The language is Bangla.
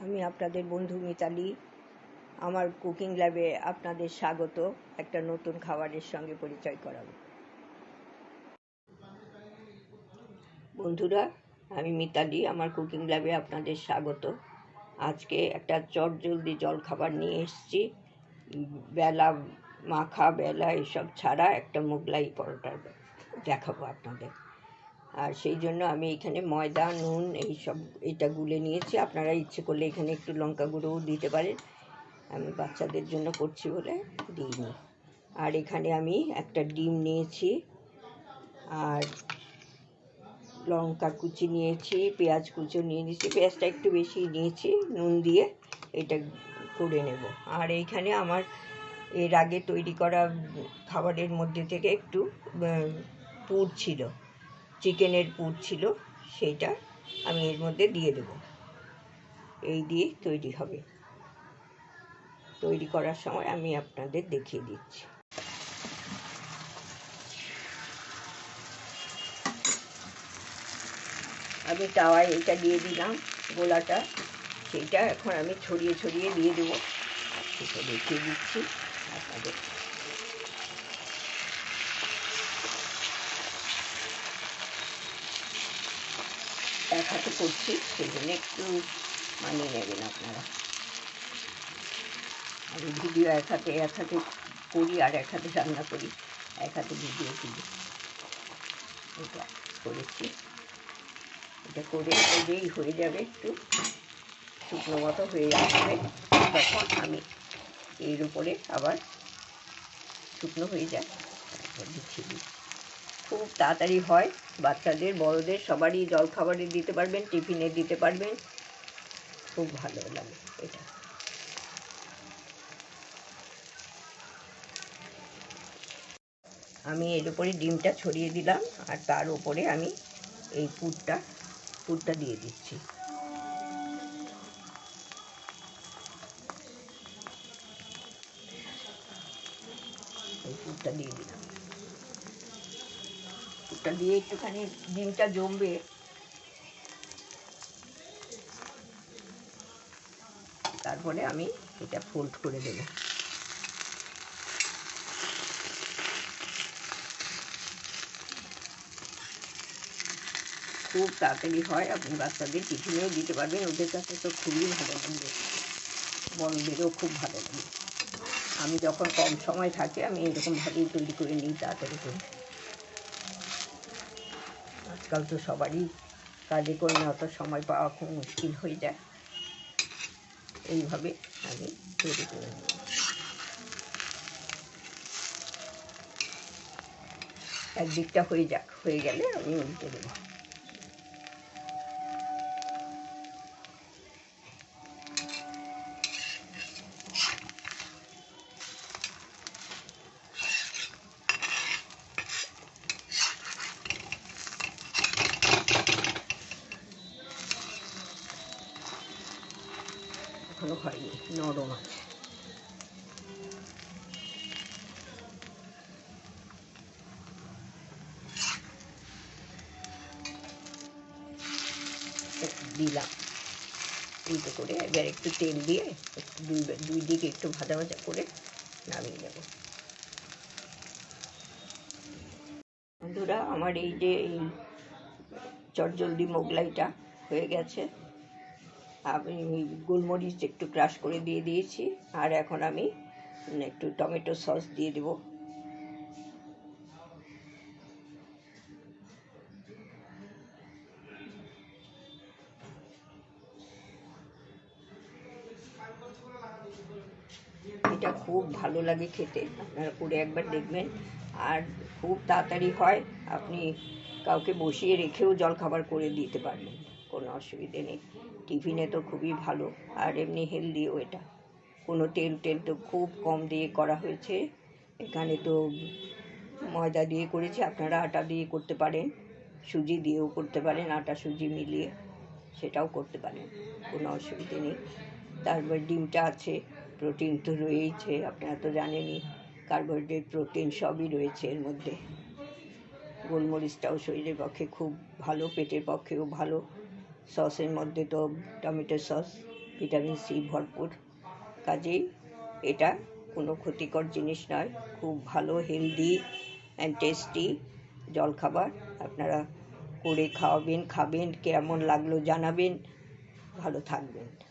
আমি আপনাদের বন্ধু মিতালি। আমার কুকিং ল্যাবে আপনাদের স্বাগত। একটা নতুন খাবারের সঙ্গে পরিচয় করাবো। বন্ধুরা, আমি মিতালি, আমার কুকিং ল্যাবে আপনাদের স্বাগত। আজকে একটা চট জলদি জল খাবার নিয়ে এসেছি। বেলা মাখা, বেলা এসব ছাড়া একটা মোগলাই পরোটা দেখাবো আপনাদের। আর সেই জন্য আমি এখানে ময়দা, নুন এই সব এটা গুলে নিয়েছি। আপনারা ইচ্ছে করলে এখানে একটু লঙ্কা গুঁড়োও দিতে পারেন। আমি বাচ্চাদের জন্য করছি বলে দিইনি। আর এখানে আমি একটা ডিম নিয়েছি আর লঙ্কা কুচি নিয়েছি, পেঁয়াজ কুচো নিয়ে নিয়েছি। পেঁয়াজটা একটু বেশি নিয়েছি, নুন দিয়ে এটা করে নেব। আর এইখানে আমার এর আগে তৈরি করা খাবারের মধ্যে থেকে একটু পুর ছিল। চিকেনের পুর ছিল, সেইটা আমি এর মধ্যে দিয়ে দেব। এই দিয়ে তৈরি হবে। তৈরি করার সময় আমি আপনাদের দেখিয়ে দিচ্ছি। আমি তাওয়ায় এটা দিয়ে দিলাম, গোলাটা। সেইটা এখন আমি ছড়িয়ে ছড়িয়ে দিয়ে দেবো। সেটা দেখিয়ে দিচ্ছি আপনাদের। হাতে করছি, সেই জন্য একটু মানিয়ে নেবেন আপনারা। আমি ভিডিও এক হাতে এক হাতে করি আর এক হাতে রান্না করি এক হাতে ভিডিও করি এটা করেছি। এটা করে করেই হয়ে যাবে একটু। শুকনো মতো হয়ে আসবে তখন আমি এর উপরে আবার শুকনো হয়ে যায়, তারপর দিচ্ছি। খুব তাড়াতাড়ি হয়। বাচ্চাদের, বড়দের সবারই জলখাবারে দিতে পারবেন, টিফিনে দিতে পারবেন। খুব ভালো লাগে এটা। আমি এর উপরে ডিমটা ছড়িয়ে দিলাম আর তার উপরে আমি এই পুরটা পুরটা দিয়ে দিচ্ছি। এই পুরটা দিয়ে দিলাম। পুরটা দিয়ে একটুখানি ডিমটা জমবে। তারপরে আমি এটা ফোল্ড করে দেবো। খুব তাড়াতাড়ি হয়, আপনি বাচ্চাদের টিফিনেও দিতে পারবেন, ওদের কাছে তো খুবই ভালো লাগবে বড়দেরও খুব ভালো লাগে। আমি যখন কম সময় থাকে, আমি এরকমভাবেই তৈরি করে নিই তাড়াতাড়ি করে। আজকাল তো সবারই কাজে করে অত সময় পাওয়া খুব মুশকিল হয়ে যায়। এইভাবে আমি তৈরি করে নিই। একদিকটা হয়ে যাক, হয়ে গেলে আমি উল্টে দেবো। এখনও হয়নি, নরম আছে। দিলাম। উল্টো করে এবার একটু তেল দিয়ে একটু দুই দুই দিকে একটু ভাজা ভাজা করে নামিয়ে নেব। বন্ধুরা, আমার এই যে এই চটজলদি মোগলাইটা হয়ে গেছে আমি গোলমরিচ একটু ক্রাশ করে দিয়ে দিয়েছি, আর এখন আমি একটু টমেটো সস দিয়ে দেব। এটা খুব ভালো লাগে খেতে, আপনারা করে একবার দেখবেন। আর খুব তাড়াতাড়ি হয়, আপনি কাউকে বসিয়ে রেখেও জলখাবার করে দিতে পারবেন, কোনো অসুবিধে নেই। টিফিনে তো খুবই ভালো, আর এমনি হেলদিও এটা। কোনো তেল টেল তো খুব কম দিয়ে করা হয়েছে। এখানে তো ময়দা দিয়ে করেছি, আপনারা আটা দিয়ে করতে পারেন, সুজি দিয়েও করতে পারেন, আটা সুজি মিলিয়ে সেটাও করতে পারেন, কোনো অসুবিধে নেই। তারপর ডিমটা আছে, প্রোটিন তো রয়েইছে, আপনারা তো জানেনই, কার্বোহাইড্রেট, প্রোটিন সবই রয়েছে এর মধ্যে। গোলমরিচটাও শরীরের পক্ষে খুব ভালো, পেটের পক্ষেও ভালো। সসের মধ্যে তো টমেটো সস, ভিটামিন সি ভরপুর। কাজেই এটা কোনো ক্ষতিকর জিনিস নয়, খুব ভালো হেলদি অ্যান্ড টেস্টি জলখাবার। আপনারা করে খাওয়াবেন, খাবেন, কেমন লাগল জানাবেন। ভালো থাকবেন।